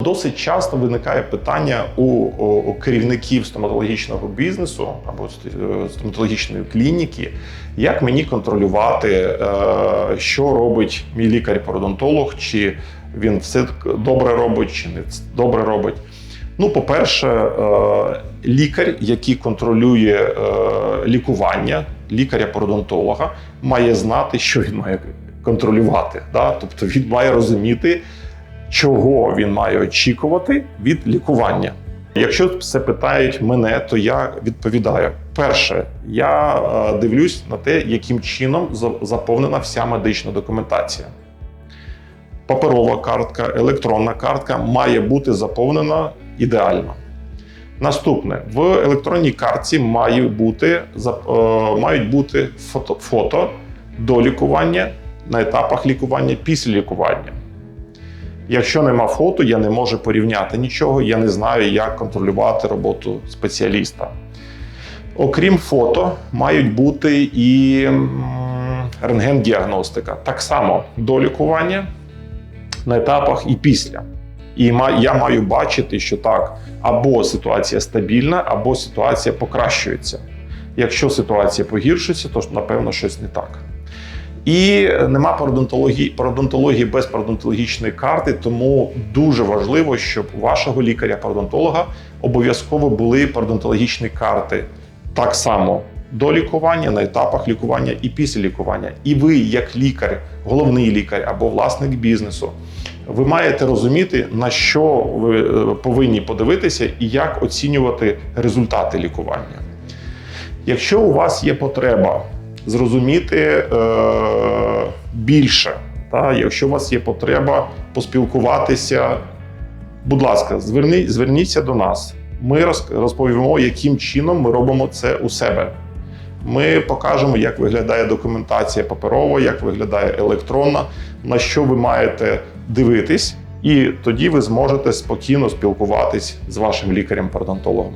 Досить часто виникає питання у, у, керівників стоматологічного бізнесу або е, стоматологічної клініки, як мені контролювати, е, що робить мій лікар-пародонтолог, чи він все добре робить, чи не добре робить. Ну, по-перше, е, лікар, який контролює лікування, лікаря-пародонтолога, має знати, що він має контролювати. Да? Тобто він має розуміти, чого він має очікувати від лікування. Якщо це питають мене, то я відповідаю: перше, я е, дивлюсь на те, яким чином заповнена вся медична документація. Паперова картка, електронна картка має бути заповнена ідеально. Наступне в електронній картці має бути, е, мають бути фото, фото до лікування на етапах лікування, після лікування. Якщо нема фото, я не можу порівняти нічого, я не знаю, як контролювати роботу спеціаліста. Окрім фото, мають бути і рентген-діагностика. Так само до лікування на етапах і після. І я маю бачити, що так, або ситуація стабільна, або ситуація покращується. Якщо ситуація погіршується, то напевно щось не так. І нема пародонтології, пародонтології без пародонтологічної карти, тому дуже важливо, щоб у вашого лікаря-пародонтолога обов'язково були пародонтологічні карти так само до лікування, на етапах лікування і після лікування. І ви, як лікар, головний лікар або власник бізнесу, ви маєте розуміти, на що ви е, повинні подивитися і як оцінювати результати лікування. Якщо у вас є потреба зрозуміти е, більше, та, якщо у вас є потреба поспілкуватися, будь ласка, зверні, зверніться до нас. Ми роз- розповімо, яким чином ми робимо це у себе. Ми покажемо, як виглядає документація паперова, як виглядає електронна, на що ви маєте дивитись, і тоді ви зможете спокійно спілкуватись з вашим лікарем-пародонтологом.